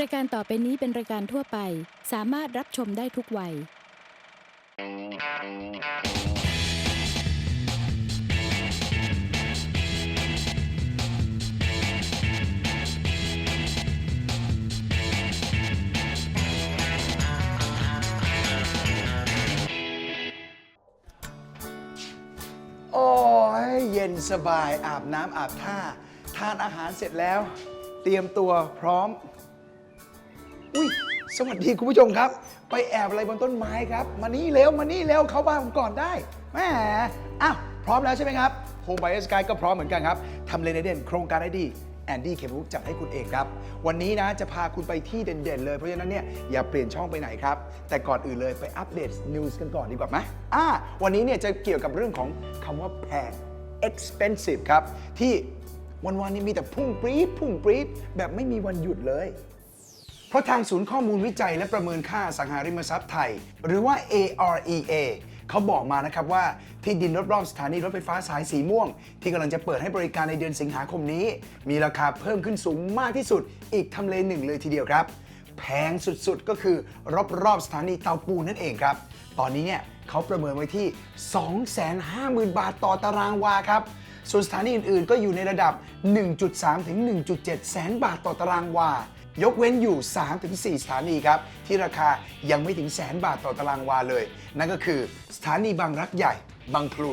รายการต่อไปนี้เป็นรายการทั่วไป สามารถรับชมได้ทุกวัย โอ้ยเย็นสบายอาบน้ำอาบท่า ทานอาหารเสร็จแล้ว เตรียมตัวพร้อม อุ้ยสวัสดีคุณผู้ชมครับ ไปแอบอะไรบนต้นไม้ครับ มานี่เร็วมานี่เร็วเข้าบ้านผมก่อนได้แหมอ้าวพร้อมแล้วใช่ไหมครับโฮมไบเอสกายก็พร้อมเหมือนกันครับทำเลนเด่นโครงการได้ดีแอนดี้เคบุกจัดให้คุณเองครับ วันนี้นะจะพาคุณไปที่เด่นๆเลย เพราะฉะนั้นเนี่ยอย่าเปลี่ยนช่องไปไหนครับ แต่ก่อนอื่นเลยไปอัปเดตนิวส์กันก่อนดีกว่าไหมอ่าวันนี้เนี่ยจะเกี่ยวกับเรื่องของคำว่าแพง expensive ครับ ที่วันๆนี้มีแต่พุ่งปรี๊ดพุ่งปรี๊ดแบบไม่มีวันหยุดเลย ราะทางศูนย์ข้อมูลวิจัยและประเมินค่าสังหาริมทรัพย์ไทย หรือว่า AREA เขาบอกมานะครับว่าที่ดินรอบๆสถานีรถไฟฟ้าสายสีม่วง ที่กำลังจะเปิดให้บริการในเดือนสิงหาคมนี้ มีราคาเพิ่มขึ้นสูงมากที่สุด อีกทำเลหนึ่งเลยทีเดียวครับ แพงสุดๆก็คือรอบๆสถานีเตาปูนนั่นเองครับ ตอนนี้เนี่ยเขาประเมินไว้ที่ 250,000 บาทต่อตารางวาครับส่วนสถานีอื่นๆ ก็อยู่ในระดับ 1.3 ถึง 1.7 แสนบาทต่อตารางวา ยกเว้นอยู่ 3-4 สถานีครับ ที่ราคายังไม่ถึงแสนบาทต่อตารางวาเลย นั่นก็คือสถานีบางรักใหญ่ บางพลู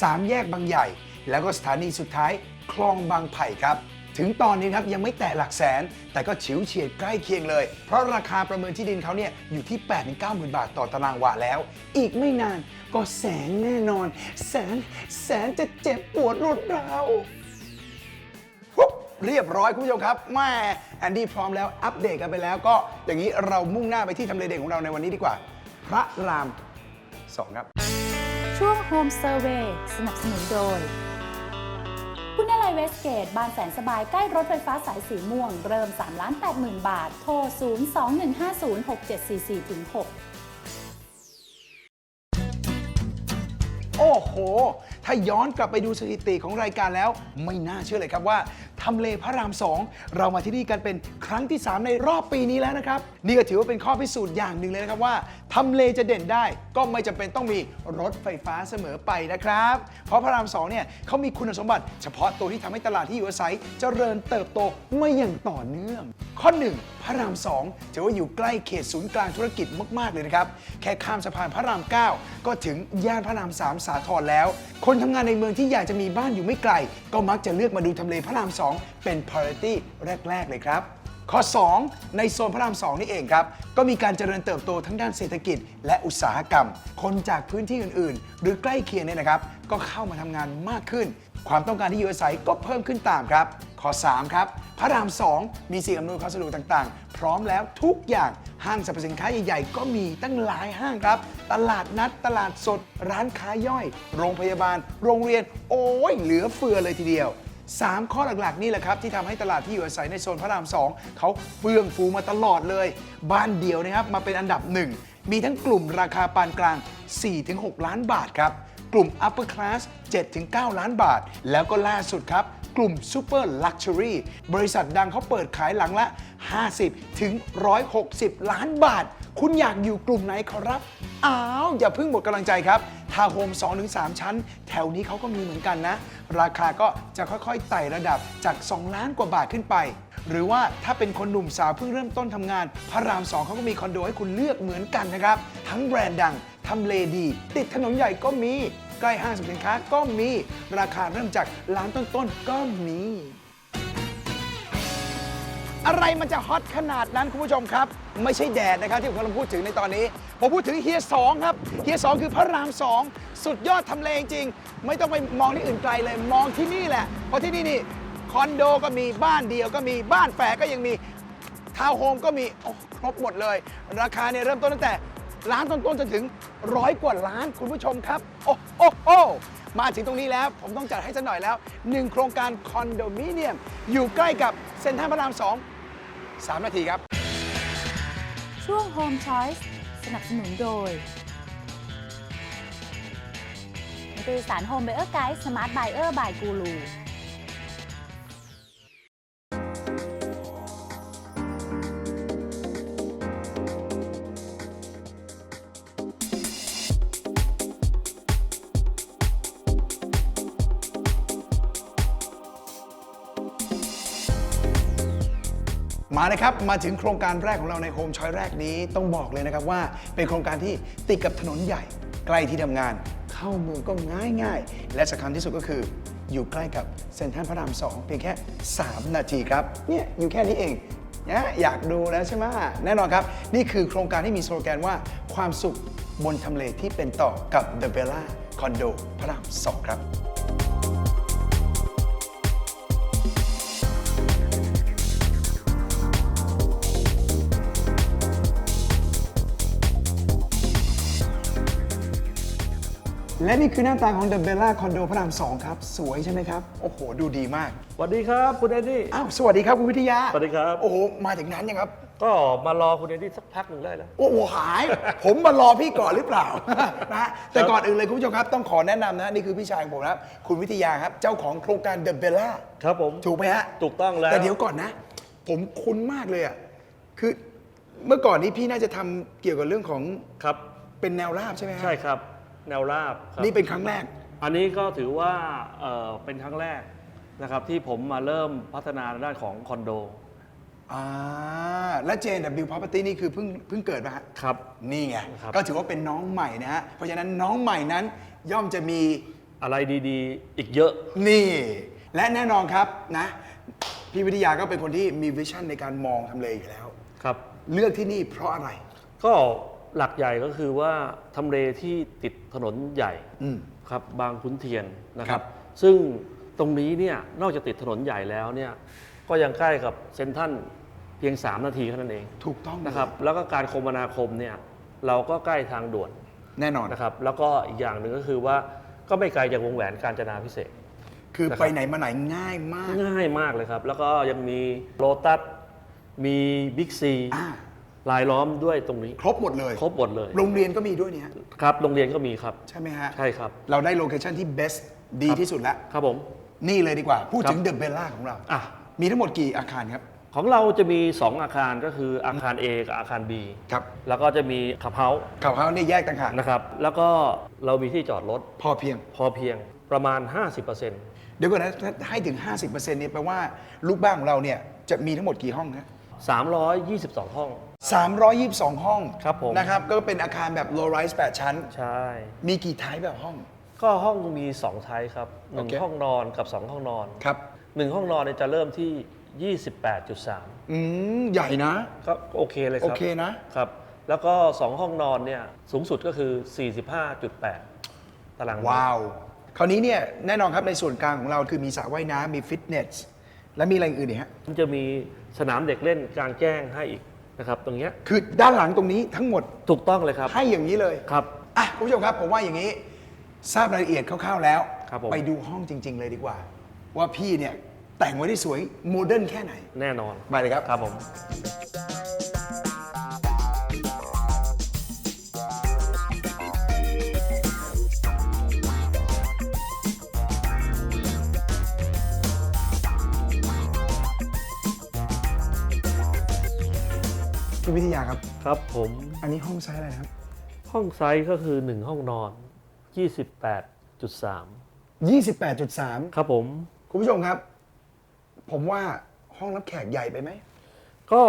สามแยกบางใหญ่ แล้วก็สถานีสุดท้ายคลองบางไผ่ครับ ถึงตอนนี้ครับยังไม่แตะหลักแสน แต่ก็ฉิวเฉียดใกล้เคียงเลย เพราะราคาประเมินที่ดินเขาเนี่ยอยู่ที่ 8 9 0 0 0บาทต่อตารางวาแล้ว อีกไม่นานก็แสนแน่นอน แสนแสนจะเจ็บปวดรวดราว เรียบร้อยคุณผู้ชมครับแม่แอนดี้พร้อมแล้วอัปเดตกันไปแล้ว ก็อย่างนี้เรามุ่งหน้าไปที่ทำเลเด่นของเราในวันนี้ดีกว่า พระรามสองครับ ช่วง Home Survey สนับสนุนโดยคุณอะไรเวสเกต บานแสนสบายใกล้รถไฟฟ้าสายสีม่วง เริ่ม3ล้าน8 0,000บาท โทร 021506744-6โอ้โห ถ้าย้อนกลับไปดูสถิติของรายการแล้ว ไม่น่าเชื่อเลยครับว่า ทำเลพระรามสองเรามาที่นี่กันเป็นครั้งที่ 3 ในรอบปีนี้แล้วนะครับ นี่ก็ถือว่าเป็นข้อพิสูจน์อย่างหนึ่งเลยนะครับว่าทำเลจะเด่นได้ ก็ไม่จำเป็นต้องมีรถไฟฟ้าเสมอไปนะครับ เพราะพระรามสองเนี่ยเขามีคุณสมบัติเฉพาะตัวที่ทำให้ตลาดที่อยู่อาศัยเจริญเติบโตมาอย่างต่อเนื่อง ข้อ 1 พระราม 2 ถือว่าอยู่ใกล้เขตศูนย์กลางธุรกิจมาก ๆ เลยนะครับ แค่ข้ามสะพานพระราม 9 ก็ถึงย่านพระราม 3 สาทรแล้ว คนทำงานในเมืองที่อยากจะมีบ้านอยู่ไม่ไกล ก็มักจะเลือกมาดูทำเลพระราม 2เป็น priority แรก ๆ เลยครับข้อ 2 ในโซนพระราม 2 นี่เองครับ ก็มีการเจริญเติบโตทั้งด้านเศรษฐกิจ และอุตสาหกรรม คนจากพื้นที่อื่น ๆ หรือใกล้เคียงเนี่ยนะครับ ก็เข้ามาทำงานมากขึ้น ความต้องการที่อยู่อาศัยก็เพิ่มขึ้นตามครับ ข้อ 3 ครับ พระราม 2 มีสิ่งอำนวยความสะดวกต่าง ๆ พร้อมแล้วทุกอย่างห้างสรรพสินค้าใหญ่ ๆ ก็มีตั้งหลายห้างครับ ตลาดนัดตลาดสด ร้านค้าย่อย โรงพยาบาล โรงเรียน โอ้ยเหลือเฟือเลยทีเดียว 3 ข้อหลักๆ นี่แหละครับ ที่ทำให้ตลาดที่อยู่อาศัยในโซนพระราม 2 เขาเฟื่องฟูมาตลอดเลย บ้านเดียวนะครับ มาเป็นอันดับหนึ่งมีทั้งกลุ่มราคาปานกลาง 4-6 ล้านบาทครับ กลุ่ม upper class 7-9 ล้านบาท แล้วก็ล่าสุดครับ กลุ่ม super luxury บริษัทดังเขาเปิดขายหลังละ 50ถึง160 ล้านบาท คุณอยากอยู่กลุ่มไหนครับ อ้าว อย่าเพิ่งหมดกำลังใจครับ ทาวน์โฮม 2-3 ชั้น แถวนี้เขาก็มีเหมือนกันนะ ราคาก็จะค่อยๆไต่ระดับจาก 2 ล้านกว่าบาทขึ้นไป หรือว่าถ้าเป็นคนหนุ่มสาวเพิ่งเริ่มต้นทำงาน พระราม 2เขาก็มีคอนโดให้คุณเลือกเหมือนกันนะครับ ทั้งแบรนด์ดังทำเลดี ติดถนนใหญ่ก็มี ใกล้ห้างสรรพสินค้าก็มี ราคาเริ่มจากล้านต้นๆก็มี อะไรมันจะฮอตขนาดนั้นคุณผู้ชมครับ ไม่ใช่แดดนะครับที่ผมกำลังพูดถึงในตอนนี้ ผมพูดถึงเฮียสองครับเฮียสองคือพระรามสองสุดยอดทำเลจริง ไม่ต้องไปมองที่อื่นไกลเลยมองที่นี่แหละ เพราะที่นี่นี่คอนโดก็มีบ้านเดียวก็มีบ้านแฝดก็ยังมีทาวน์โฮมก็มีโอ้ครบหมดเลย ราคาเนี่ยเริ่มต้นตั้งแต่ล้านต้นๆจนถึงร้อยกว่าล้านคุณผู้ชมครับ โอ้โอ้โอ้มาถึงตรงนี้แล้วผมต้องจัดให้สักหน่อยแล้วหนึ่งโครงการคอนโดมิเนียม อยู่ใกล้กับเซ็นทรัลพระรามสอง 3 นาทีครับ ช่วง Home Choice สนับสนุนโดยนิตยสาร Home Buyer Guide Smart Buyer by Guru มาเลยครับมาถึงโครงการแรกของเราในโฮมชอยแรกนี้ต้องบอกเลยนะครับว่าเป็นโครงการที่ติดกับถนนใหญ่ ใกล้ที่ทำงาน เข้าเมืองก็ง่ายง่ายๆและสำคัญที่สุดก็คือ อยู่ใกล้กับเซ็นทรัลพระรามสองเพียงแค่ 3 นาทีครับเนี่ยอยู่แค่นี้เองนะอยากดูแล้วใช่ไหมแน่นอนครับ นี่คือโครงการที่มีสโลแกนว่าความสุขบนทำเลที่เป็นต่อกับ The Bella Condo พระรามสองครับ และนี่คือหน้าตาของ The Bella Condo พระรามสองครับ สวยใช่ไหมครับ โอ้โห ดูดีมาก สวัสดีครับคุณเอ็ดดี้ อ้าว สวัสดีครับคุณวิทยาสวัสดีครับ โอ้โห มาถึงนั้นยังครับ ก็มารอคุณเอ็ดดี้สักพักหนึ่งได้แล้ว โอ้โห หาย ผมมารอพี่ก่อนหรือเปล่า นะฮะแต่ก่อนอื่นเลยคุณผู้ชมครับ ต้องขอแนะนำนะ นี่คือพี่ชายของผมนะครับ คุณวิทยาครับ เจ้าของโครงการ The Bella ครับผม ถูกไหมฮะ ถูกต้องแล้ว แต่เดี๋ยวก่อนนะ ผมคุ้นมากเลยอะ คือเมื่อก่อนนี้พี่น่าจะทำเกี่ยวกับเรื่องของ ครับ เป็นแนวราบใช่ไหมฮะ ใช่ครับ แนวราบครับนี่เป็นครั้งแรก อันนี้ก็ถือว่าเอ่อเป็นครั้งแรกนะครับที่ผมมาเริ่มพัฒนาด้านของคอนโดอ่าและ JW Property นี่คือเพิ่งเพิ่งเกิดป่ะฮะ ครับ นี่ไง ครับ ก็ถือว่าเป็นน้องใหม่นะฮะ เพราะฉะนั้นน้องใหม่นั้นย่อมจะมีอะไรดีๆ อีกเยอะ นี่ และแน่นอนครับนะ พี่วิทยาก็เป็นคนที่มีวิชั่นในการมองทำเลอยู่แล้ว ครับ เลือกที่นี่เพราะอะไร ก็ หลักใหญ่ก็คือว่าทำเลที่ติดถนนใหญ่อืม ครับบางขุนเทียนนะคครัรับ บ ซึ่งตรงนี้เนี่ยนอกจากติดถนนใหญ่แล้วเนี่ยก็ยังใกล้กับเซ็นทรัลเพียง 3 นาทีเท่านั้นเองถูกต้องเลยนะครับแล้วก็การคมนาคมเนี่ยเราก็ใกล้ทางด่วนแน่นอน นะครับแล้วก็อีกอย่างหนึ่งก็คือว่าก็ไม่ไกลจากวงแหวนการจนาพิเศษก คือนะครับ ไปไหนมาไหนง่ายมาก ง่ายมากเลยครับ แล้วก็ยังมีโ o ตัสมีบิ๊กซีอ่า ลายล้อมด้วยตรงนี้ ครบหมดเลย ครบหมดเลย โรงเรียนก็มีด้วยเนี่ยครับโรงเรียนก็มีครับ ใช่ไหมฮะ ใช่ครับ เราได้โลเคชั่นที่ best ดีครับที่สุดแล้ว ครับผม นี่เลยดีกว่า พูดครับถึงเดอะเบลล่าของเรา อะ มีทั้งหมดกี่อาคารครับ ของเราจะมี 2 อาคารก็คืออาคาร A กับอาคาร B ครับ แล้วก็จะมีขับเฮาส์ข่าวเขานี่แยกต่างหากนะครับ แล้วก็เรามีที่จอดรถพอเพียง พอเพียงประมาณ 50%เดี๋ยวก่อนนะถ้าให้ถึง 50%เนี่ยแปลว่าลูกบ้านของเราเนี่ยจะมีทั้งหมดกี่ห้องครับ322 ห้อง 322 ห้องครับผม นะครับ ก็เป็นอาคารแบบ low rise 8 ชั้น ใช่ มีกี่ไทป์แบบห้อง ก็ห้องมี2ไทป์ครับโอเค1ห้องนอนกับ 2 ห้องนอนครับ1ห้องนอนเนี่ยจะเริ่มที่ 28.3 อืม ใหญ่นะ ก็โอเคเลยคโอรับเคนะ ครับ แล้วก็ 2 ห้องนอนเนี่ยสูงสุดก็คือ 45.8 ตารางเมตร ว้าว คราวนี้เนี่ย แน่นอนครับในส่วนกลางของเราคือมีสระว่ายน้ำมีฟิตเนส และมีอะไรอื่นอีกฮะ มันจะมีสนามเด็กเล่นกลางแจ้งให้อีก นะครับตรงเนี้ยคือด้านหลังตรงนี้ทั้งหมดถูกต้องเลยครับให้อย่างนี้เลยครับอะคุณผู้ชมครับผมว่าอย่างนี้ ทราบรายละเอียดคร่าวๆแล้ว ครับผม ไปดูห้องจริง ๆ เลยดีกว่า ว่าพี่เนี่ยแต่งไว้ได้สวยโมเดิร์นแค่ไหน แน่นอน ไปเลยครับ ครับผม พี่วิทยาครับ ครับผมอันนี้ห้องไซส์อะไรนะครับ ห้องไซส์ก็คือ 1 ห้องนอน 28.3 28.3 ครับผม คุณผู้ชมครับ ผมว่าห้องรับแขกใหญ่ไปไหม ก็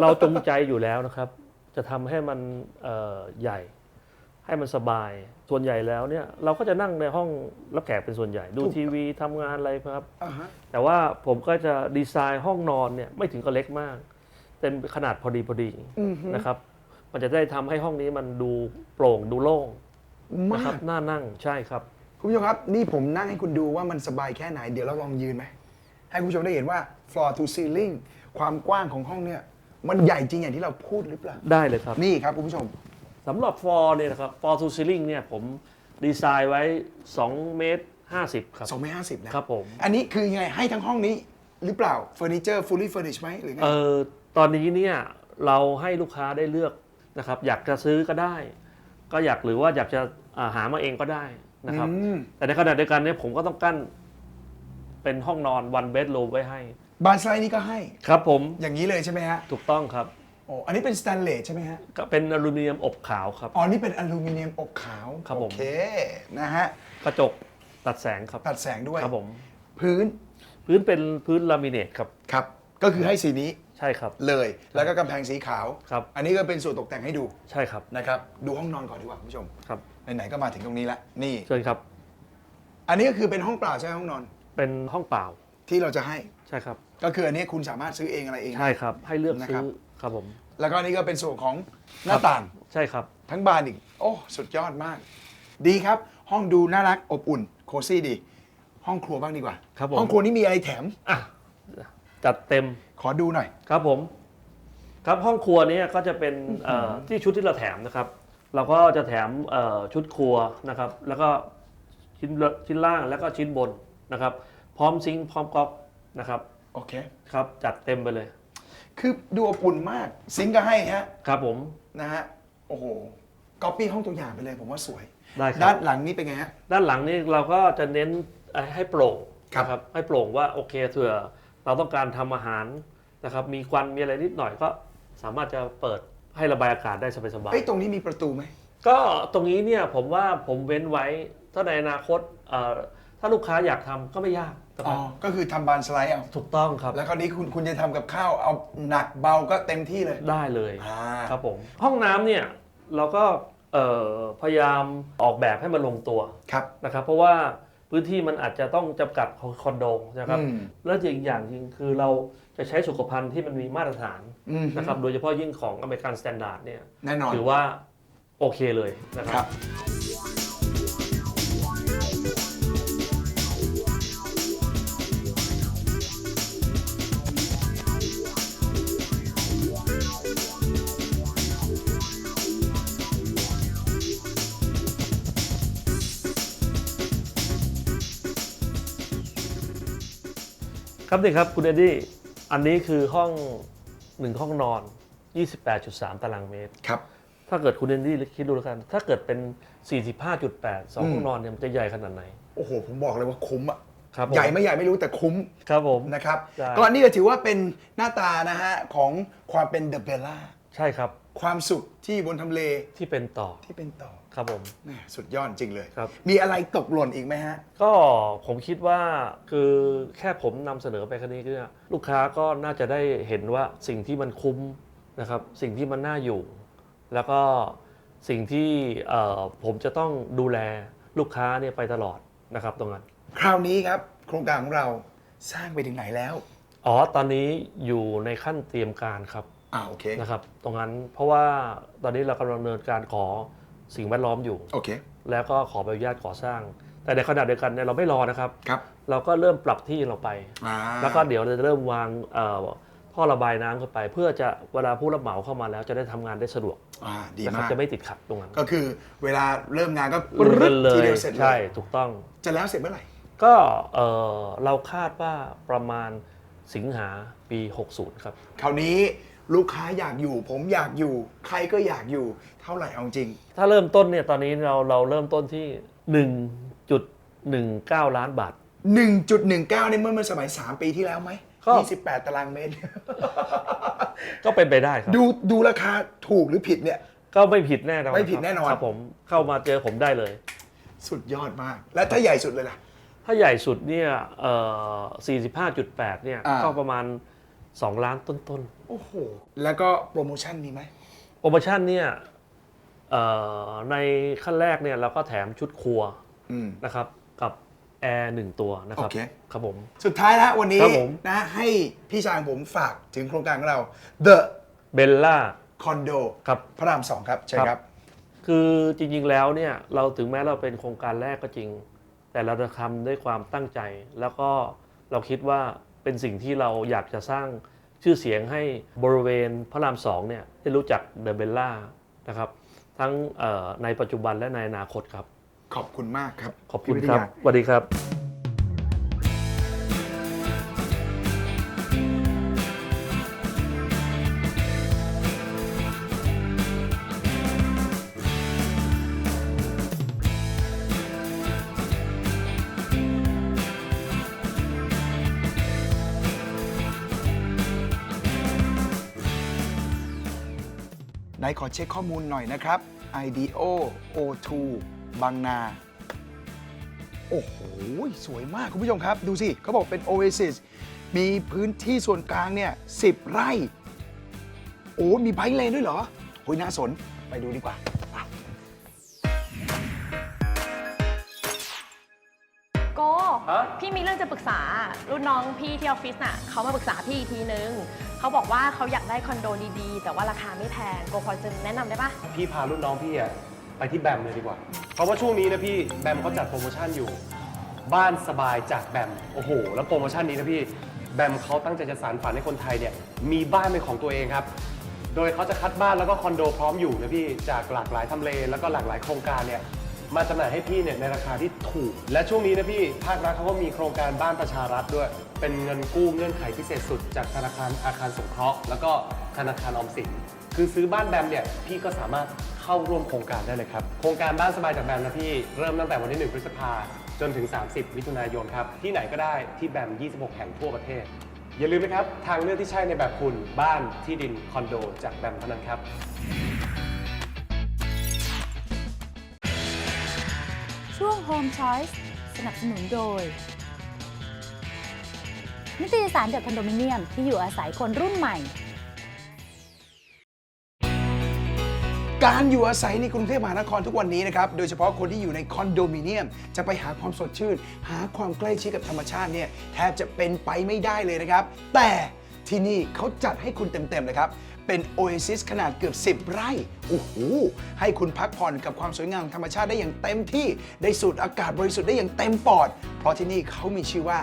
เราจงใจอยู่แล้วนะครับ จะทำให้มันเอ่อใหญ่ ให้มันสบาย ส่วนใหญ่แล้วเนี่ยเราก็จะนั่งในห้องรับแขกเป็นส่วนใหญ่ ดูถูกทีวีทำงานอะไรครับ อ่าฮะ แต่ว่าผมก็จะดีไซน์ห้องนอนเนี่ยไม่ถึงกับเล็กมาก เป็นขนาดพอดีพอดีนะครับ มันจะได้ทำให้ห้องนี้มันดูโปร่งดูโล่งนะมาครักบน่านั่งใช่ครับคุณผู้ชมครับ นี่ผมนั่งให้คุณดูว่ามันสบายแค่ไหน เดี๋ยวเราลองยืนไหม ให้คุณผู้ชมได้เห็นว่า floor to ceiling ความกว้างของห้องเนี่ยมันใหญ่จริงอย่างที่เราพูดหรือเปล่า ได้เลยครับ นี่ครับคุณผู้ชมสำหรับฟอร์เนี่ยนะครับฟอร์ทูซิลิงเนี่ยผมดีไซน์ไว้ 2 เมตร 50 ครับ2 5 0 นะครับผม อันนี้คือยังไงให้ทั้งห้องนี้หรือเปล่าเฟอร์นิเจอร์ fully furnished ไหมหรือไงเออ ตอนนี้เนี่ยเราให้ลูกค้าได้เลือกนะครับอยากจะซื้อก็ได้ ก็อยากหรือว่าอยากจะอ่าหามาเองก็ได้นะครับ อืม แต่ในขณะเดียวกันเนี่ยผมก็ต้องกั้นเป็นห้องนอน one bedroom ไว้ให้ บานสไลด์นี่ก็ให้ ครับผมอย่างนี้เลยใช่ไหมฮะถูกต้องครับ โอ้อันนี้เป็นสแตนเลสใช่ไหมฮะก็เป็นอลูมิเนียมอบขาวครับ อ๋อนี่เป็นอลูมิเนียมอบขาวครับผม โอเคนะฮะกระจกตัดแสงครับตัดแสงด้วย ครับผม พื้นพื้นเป็นพื้นลามิเนตครับ ครับ ก็คือให้สีนี้ ใช่ครับ เลย แล้วก็กำแพงสีขาว ครับ อันนี้ก็เป็นส่วนตกแต่งให้ดูใช่ครับนะครับดูห้องนอนก่อนดีกว่าคุณผู้ชมครับไหนๆก็มาถึงตรงนี้แล้วนี่ เชิญครับ อันนี้ก็คือเป็นห้องเปล่าใช่ไหมห้องนอนเป็นห้องเปล่าที่เราจะให้ ใช่ครับ ก็คืออันนี้คุณสามารถซื้อเองอะไรเองได้ใช่ครับ ให้เลือกนะคซื้รับอครับผมแล้วก็อันนี้ก็เป็นส่วนของหน้าต่าง ใช่ครับ ทั้งบานอีก โอ้ สุดยอดมาก ดีครับ ห้องดูน่ารักอบอุ่น โคซี่ดี ห้องครัวบ้างดีกว่า ครับผม ห้องครัวนี่มีอะไรแถม อะจัดเต็ม ขอดูหน่อย ครับผม ครับห้องครัวเนี้ก็จะเป็นเอ่อที่ชุดที่เราแถมนะครับ เราก็จะแถมเอ่อชุดครัวนะครับ แล้วก็ชิ้นละชิ้นล่างแล้วก็ชิ้นบนนะครับ พร้อมซิงค์พร้อมก๊อกนะครับโอเค ครับ จัดเต็มไปเลยคือดูอบอุ่นมาก ซิงค์ก็ให้ฮะครับผมนะฮะโอ้โหก๊อปปี้ห้องตัวอย่างไปเลยผมว่าสวย ได้คด้ารับ นหลังนี่เป็นไงฮะ ด้านหลังนี่เราก็จะเน้นเอ่อให้โปร่งครับ นะครับให้โปร่งว่าโอเคเถื่อ เราต้องการทำอาหารนะครับ มีควันมีอะไรนิดหน่อยก็สามารถจะเปิดให้ระบายอากาศได้สบายๆเอ้ยตรงนี้มีประตูไหมก็ตรงนี้เนี่ยผมว่าผมเว้นไว้ถ้าในอนาคตเอ่อถ้าลูกค้าอยากทำก็ไม่ยากนะคอ๋รัอบก็คือทำบานสไลด์เอาถูกต้องครับแล้วคราวนี้คุณคุณจะทำกับข้าวเอาหนักเบาก็เต็มที่เลย ได้เลย อ่า ครับผมห้องน้ำเนี่ยเราก็เอ่อพยายามออกแบบให้มันลงตัวครับ นะครับ เพราะว่า พื้นที่มันอาจจะต้องจำกัดของคอนโดนะครับอืมแล้วอีกอย่างจริงคือเราจะใช้สุขภัณฑ์ที่มันมีมาตรฐานอืมนะครับ โดยเฉพาะยิ่งของอเมริกันสแตนดาร์ดเนี่ยแน่นอนถือว่าโอเคเลยนะคครัรับ ครับนี่ครับคุณเอ็ดดี้อันนี้คือห้องหนึ่งห้องนอน 28.3 ตารางเมตร ครับ ถ้าเกิดคุณเอ็ดดี้คิดดูแล้วกัน ถ้าเกิดเป็น 45.8สองห้องนอนเนี่ยมันจะใหญ่ขนาดไหน โอ้โห ผมบอกเลยว่าคุ้มอะครับผมใหญ่ไม่ใหญ่ไม่รู้แต่คุ้มครับผม นะครับใช่ ก็นี่ก็ถือว่าเป็นหน้าตานะฮะของความเป็นเดอะเบลล่า ใช่ครับความสุขที่บนทำเลที่เป็นต่อที่เป็นต่อครับผม แหม่สุดยอดจริงเลย ครับ มีอะไรตกหล่นอีกไหมฮะ ก็ผมคิดว่าคือแค่ผมนำเสนอไปแค่นี้คือลูกค้าก็น่าจะได้เห็นว่าสิ่งที่มันคุ้มนะครับ สิ่งที่มันน่าอยู่ แล้วก็สิ่งที่เอ่อผมจะต้องดูแลลูกค้าเนี่ยไปตลอดนะครับตรงนั้น คราวนี้ครับ โครงการของเราสร้างไปถึงไหนแล้ว อ๋อ ตอนนี้อยู่ในขั้นเตรียมการครับ อ่าโอเคนะครับตรงนั้นเพราะว่าตอนนี้เรากำลังดำเนินการขอสิ่งแวดล้อมอยู่ โอเคแล้วก็ขอใบอนุญาตก่อสร้าง แต่ในขณะเดียวกันเนี่ยเราไม่รอนะครับ ครับเราก็เริ่มปรับที่เราไป อ่าแล้วก็เดี๋ยวเราจะเริ่มวางเอ่อท่อระบายน้ำเข้าไป เพื่อจะเวลาผู้รับเหมาเข้ามาแล้วจะได้ทำงานได้สะดวกอ่าดีนะครับมากจะไม่ติดขัดตรงนั้นก็คือเวลาเริ่มงานก็ปรึ๊ดเลทียเดียวเสร็จเลใช่ยถูกต้อง จะแล้วเสร็จเมื่อไหร่ ก็เอ่อเราคาดว่าประมาณสิงหาปี 60 ครับ คราวนี้ ลูกค้าอยากอยู่ ผมอยากอยู่ ใครก็อยากอยู่ เท่าไหร่เอาจริง ถ้าเริ่มต้นเนี่ยตอนนี้เราเราเริ่มต้นที่ 1.19 ล้านบาท 1.19นี่เมื่อมันสมัย 3 ปีที่แล้วไหมก็ 28 ตารางเมตร ก็เป็นไปได้ครับ ดูดูราคาถูกหรือผิดเนี่ย ก็ไม่ผิดแน่นอนไม่ผิดแน่นอน ครับผมเข้ามาเจอผมได้เลย สุดยอดมาก และถ้าใหญ่สุดเลยล่ะ ถ้าใหญ่สุดเนี่ยเอ่อ45.8 เนี่ยอ่า ก็ประมาณ 2 ล้านต้นโอ้โห แล้วก็โปรโมชั่นมีไหม ๆโปรโมชั่นเนี่ยเอ่อในขั้นแรกเนี่ยเราก็แถมชุดครัวอืม นะครับกับแอร์หนึ่งตัวนะครับโอเค ครับผม สุดท้ายแล้ววันนี้ครับผม นะให้พี่ชายของผมฝากถึงโครงการของเรา The เบลล่า Condo ครับ พระรามสองครับใช่คครัรับบคือจริงๆแล้วเนี่ยเราถึงแม้เราเป็นโครงการแรกก็จริง แต่เราจะทำด้วยความตั้งใจ แล้วก็เราคิดว่า เป็นสิ่งที่เราอยากจะสร้างชื่อเสียงให้บริเวณพระรามสองเนี่ยได้รู้จักเดอะเบลล่านะครับทั้งเอ่อในปัจจุบันและในอนาคตครับ ขอบคุณมากครับขอบคุณพี่วิทครับยาสวัสดีครับ ไหนขอเช็คข้อมูลหน่อยนะครับ IDO O2 บางนา โอ้โห สวยมากคุณผู้ชมครับ ดูสิเขาบอกเป็น Oasis มีพื้นที่ส่วนกลางเนี่ยสิบไร่ โอ้ มีไบค์เลนด้วยเหรอโอ้ยน่าสน ไปดูดีกว่า ไปโกพี่มีเรื่องจะปรึกษารุ่นน้องพี่ที่ออฟฟิศน่ะเขามาปรึกษาพี่อีกทีนึงเขาบอกว่าเขาอยากได้คอนโดดีๆ แต่ว่าราคาไม่แพงโกพอจะแนะนำได้ปะพี่พารุ่นน้องพี่อะไปที่แบมเลยดีกว่า เพราะว่าช่วงนี้นะพี่แบมเขาจัดโปรโมชั่นอยู่ บ้านสบายจากแบมโอ้โห แล้วโปรโมชั่นนี้นะพี่แบมเขาตั้งใจจะสานฝันให้คนไทยเนี่ยมีบ้านเป็นของตัวเองครับ โดยเขาจะคัดบ้านแล้วก็คอนโดพร้อมอยู่นะพี่จากหลากหลายทำเลแล้วก็หลากหลายโครงการเนี่ย มาจำหน่ายให้พี่เนี่ยในราคาที่ถูก และช่วงนี้นะพี่ภาครัฐเขาก็มีโครงการบ้านประชารัฐด้วย เป็นเงินกู้เงื่อนไขพิเศษสุด จากธนาคารอาคารสงเคราะห์ แล้วก็ธนาคารออมสินคือซื้อบ้านแบมเนี่ยพี่ก็สามารถเข้าร่วมโครงการได้เลยครับโครงการบ้านสบายจากแบมนะพี่เริ่มตั้งแต่วันที่1พฤษภาจนถึง 30 มิถุนายนครับที่ไหนก็ได้ที่แบม 26 แห่งทั่วประเทศ อย่าลืมนะครับทางเลือกที่ใช่ในแบบคุณบ้านที่ดินคอนโด จากแบมเท่านั้นครับ ช่วง Home Choice สนับสนุนโดย นิตยสารเดอะคอนโดมิเนียมที่อยู่อาศัยคนรุ่นใหม่ การอยู่อาศัยในกรุงเทพมหานครทุกวันนี้นะครับ โดยเฉพาะคนที่อยู่ในคอนโดมิเนียม จะไปหาความสดชื่น หาความใกล้ชิดกับธรรมชาติเนี่ยแทบจะเป็นไปไม่ได้เลยนะครับ แต่ที่นี่เขาจัดให้คุณเต็มๆเลยครับ เป็นโอเอซิสขนาดเกือบ 10 ไร่โอ้โหให้คุณพักผ่อนกับความสวยงามธรรมชาติได้อย่างเต็มที่ได้สูดอากาศบริสุทธิ์ได้อย่างเต็มปอด เพราะที่นี่เขามีชื่อว่า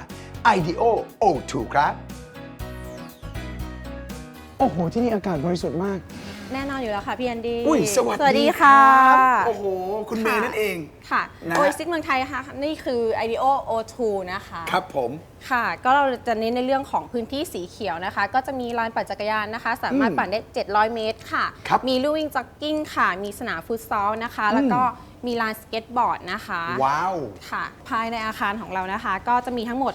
IDO O2 ครับ โอ้โห ที่นี่อากาศบริสุทธิ์มาก แน่นอนอยู่แล้วค่ะพี่แอนดี้อุ้ยสวัสสวัสดีดีคค่ะรับโอ้โห คุณเมย์นั่นเองค่ะนะโอซิสเมืองไทยค่ะ นี่คือ IDEO O2 นะคะ ครับผมค่ะ ก็เราจะเน้นในเรื่องของพื้นที่สีเขียวนะคะ ก็จะมีลานปั่นจักรยานนะคะ สามารถอืมปั่นได้ 700 เมตรค่ะครับมีลู่วิ่งจ็อกกิ้งค่ะ มีสนามฟุตซอลนะคะ แล้วก็มีลานสเก็ตบอร์ดนะคะ ว้าว ค่ะ ภายในอาคารของเรานะคะ ก็จะมีทั้งหมด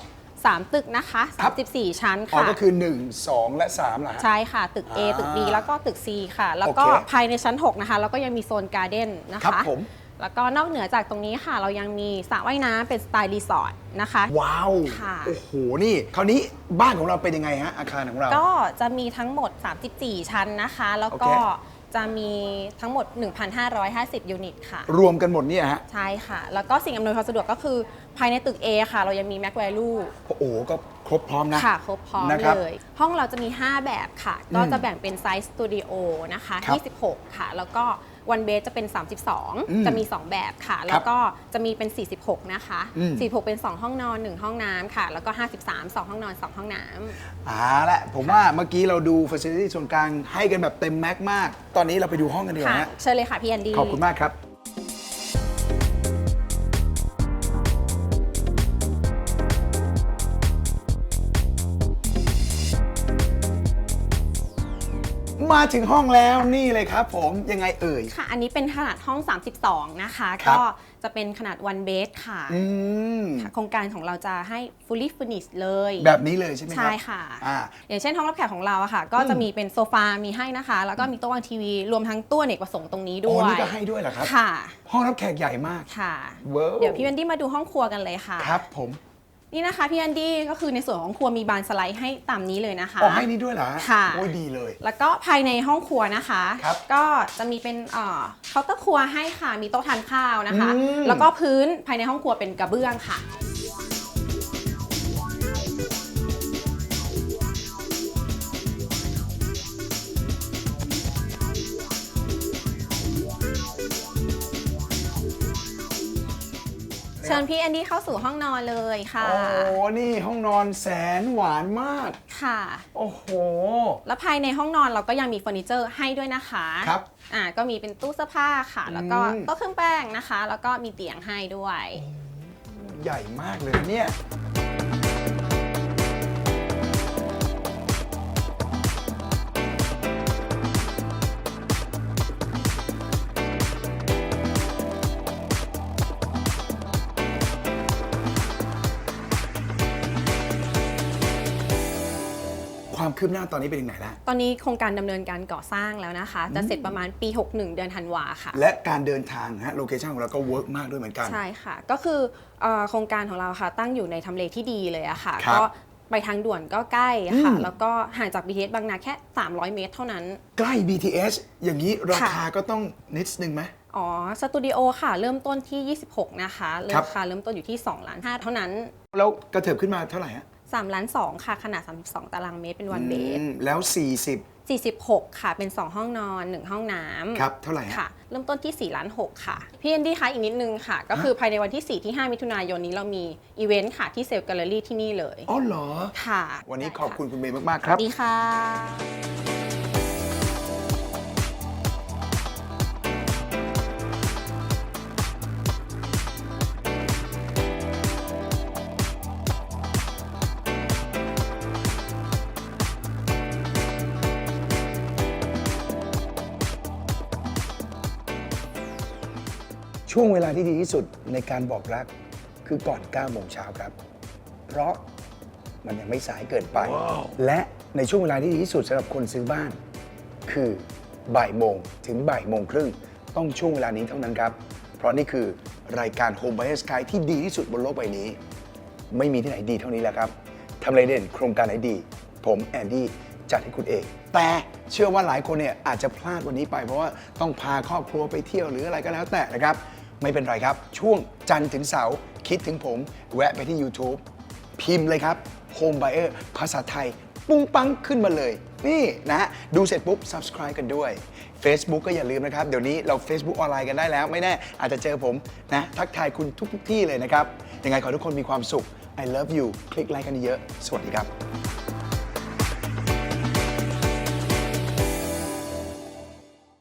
3 ตึกนะคะครับ 34 ชั้นอ๋อค่ะ ก็คือ 1 2 และ3เหรอฮะ ใช่ค่ะ ตึก A อ่าตึก B แล้วก็ตึก C ค่ะ แล้วก็โอเคภายในชั้น 6 นะคะ แล้วก็ยังมีโซนการ์เด้นนะครัคะบผม แล้วก็นอกเหนือจากตรงนี้ค่ะ เรายังมีสระว่ายน้ำเป็นสไตล์รีสอร์ทนะคะ ว้าว ค่ะ โอ้โห นี่ คราวนี้บ้านของเราเป็นยังไงฮะ อาคารของเรา ก็จะมีทั้งหมด 34 ชั้นนะคะ แล้วก็โอเค จะมีทั้งหมด 1,550 ยูนิตค่ะ รวมกันหมดเนี่ยฮะ ใช่ค่ะ แล้วก็สิ่งอำนวยความสะดวกก็คือภายในตึก A ค่ะ เรายังมี Mac Value โอ้โหก็ครบพร้อมนะ ค่ะ ครบพร้อมนะครับเลย ห้องเราจะมี 5 แบบค่ะ ก็จะแบ่งเป็นไซส์สตูดิโอนะคะ ครับ 26 ค่ะ แล้วก็ วันเบสจะเป็น อืม32 จะมี 2 แบบค่ะ แล้วก็จะมีเป็น 46 นะคะ อืม 46 เป็น 2 ห้องนอน 1 ห้องน้ำค่ะ แล้วก็ 53 2 ห้องนอน 2 ห้องน้ำ เอ่าละผมว่าเมื่อกี้เราดู Facility ส่วนกลางให้กันแบบเต็มแม็กมาก ตอนนี้เราไปดูห้องกันดีกค่ะว่าฮะเชิญเลยค่ะพี่แอนดี้ ขอบคุณมากครับ มาถึงห้องแล้วนี่เลยครับผมยังไงเอ่ย ค่ะ อันนี้เป็นขนาดห้อง 32 นะคะ ครับ ก็จะเป็นขนาด one bed ค่ะอืมค่ะ โครงการของเราจะให้ fully furnished เลยแบบนี้เลยใช่ไหมครับใช่ค่ะ อ่า อย่างเช่นห้องรับแขกของเราอะค่ะ ก็จะมีเป็นโซฟา มีให้นะคะ แล้วก็มีโต๊ะวางทีวี รวมทั้งตู้อเนกประสงค์ตรงนี้โอ้ด้วยนี่ก็ให้ด้วยเหรอครับ ค่ะ ห้องรับแขกใหญ่มาก ค่ะ ว้าว เดี๋ยวพี่แอนดี้มาดูห้องครัวกันเลยค่ะ ครับผม นี่นะคะพี่แอนดี้ก็คือในส่วนของครัวมีบานสไลด์ให้ตามนี้เลยนะคะ อ๋อให้นี่ด้วยเหรอฮค่ะ โอ้ยดีเลย แล้วก็ภายในห้องครัวนะคะ ครับก็จะมีเป็นเอ่อเคาน์เตอร์ครัวให้ค่ะ มีโต๊ะทานข้าวนะคะ อืม แล้วก็พื้นภายในห้องครัวเป็นกระเบื้องค่ะ เชิญพี่แอนดี้เข้าสู่ห้องนอนเลยค่ะ โอ้นี่ห้องนอนแสนหวานมาก ค่ะ โอ้โห แล้วภายในห้องนอนเราก็ยังมีเฟอร์นิเจอร์ให้ด้วยนะคะครับอ่าก็มีเป็นตู้เสื้อผ้าค่ะ แล้วก็อืม โต๊ะเครื่องแป้งนะคะ แล้วก็มีเตียงให้ด้วย ใหญ่มากเลยเนี่ย ความคืบหน้าตอนนี้เป็นยังไงแล้ว ตอนนี้โครงการดำเนินการก่อสร้างแล้วนะคะ จะเสร็จประมาณปี 61 เดือนธันวาค่ะ และการเดินทางฮะโลเคชั่นของเราก็เวิร์กมากด้วยเหมือนกัน ใช่ค่ะ ก็คือเอ่อโครงการของเราค่ะ ตั้งอยู่ในทำเลที่ดีเลยอะค่ะ ครับก็ไปทางด่วนก็ใกล้ค่ะ อืม แล้วก็ห่างจาก BTS บางนาแค่ 300 เมตรเท่านั้น ใกล้ BTS อย่างนี้ราค่ะคาก็ต้องนิดนึงไหม อ๋อ สตูดิโอค่ะ เริ่มต้นที่ 26 นะคะ เริ่ครัมบราคาเริ่มต้นอยู่ที่2ล้าน5เท่านั้น แล้วกระเถิบขึ้นมาเท่าไหร่ฮะ 3ล้าน2ค่ะ ขนาด 32 ตารางเมตรเป็นวันเบสอืมแล้ว 40 46 ค่ะ เป็น 2 ห้องนอน 1 ห้องน้ำครับเท่าไหร่ฮะ ค่ะ เริ่มต้นที่4ล้าน6ค่ะ พี่เอนดี้คะอีกนิดนึงค่ะ ก็คือภายในวันที่ 4 ที่ 5 มิถุนายนนี้เรามีอีเวนต์ค่ะที่เซลล์แกลเลอรี่ที่นี่เลย อ๋อเหรอ ค่ะวันนี้ขอบคุณได้คุณเมย์มาก ๆคค่ะรับดีค่ะ ช่วงเวลาที่ดีที่สุดในการบอกรักคือก่อน9โมงเช้าครับ เพราะมันยังไม่สายเกินไป และในช่วงเวลาที่ดีที่สุดสำหรับคนซื้อบ้าน คือบ่ายโมงถึงบ่ายโมงครึ่งต้องช่วงเวลานี้เท่านั้นครับ เพราะนี่คือรายการ Home Buyer Sky ที่ดีที่สุดบนโลกใบนี้ ไม่มีที่ไหนดีเท่านี้แล้วครับทำอะไรเด่นโครงการไหนดี ผมแอนดี้จัดให้คุณเอง แต่เชื่อว่าหลายคนเนี่ยอาจจะพลาดวันนี้ไปเพราะว่าต้องพาครอบครัวไปเที่ยวหรืออะไรก็แล้วแต่นะครับ ไม่เป็นไรครับ ช่วงจันทร์ถึงเสาร์คิดถึงผม แวะไปที่ YouTube พิมพ์เลยครับ Home Buyer ภาษาไทย ปุ้งปังขึ้นมาเลย นี่นะฮะดูเสร็จปุ๊บ subscribe กันด้วย Facebook ก็อย่าลืมนะครับ เดี๋ยวนี้เรา Facebook ออนไลน์กันได้แล้ว ไม่แน่อาจจะเจอผมนะทักทายคุณทุกที่เลยนะครับยังไงขอทุกคนมีความสุข I love you คลิกไลค์กันเยอะ สวัสดีครับ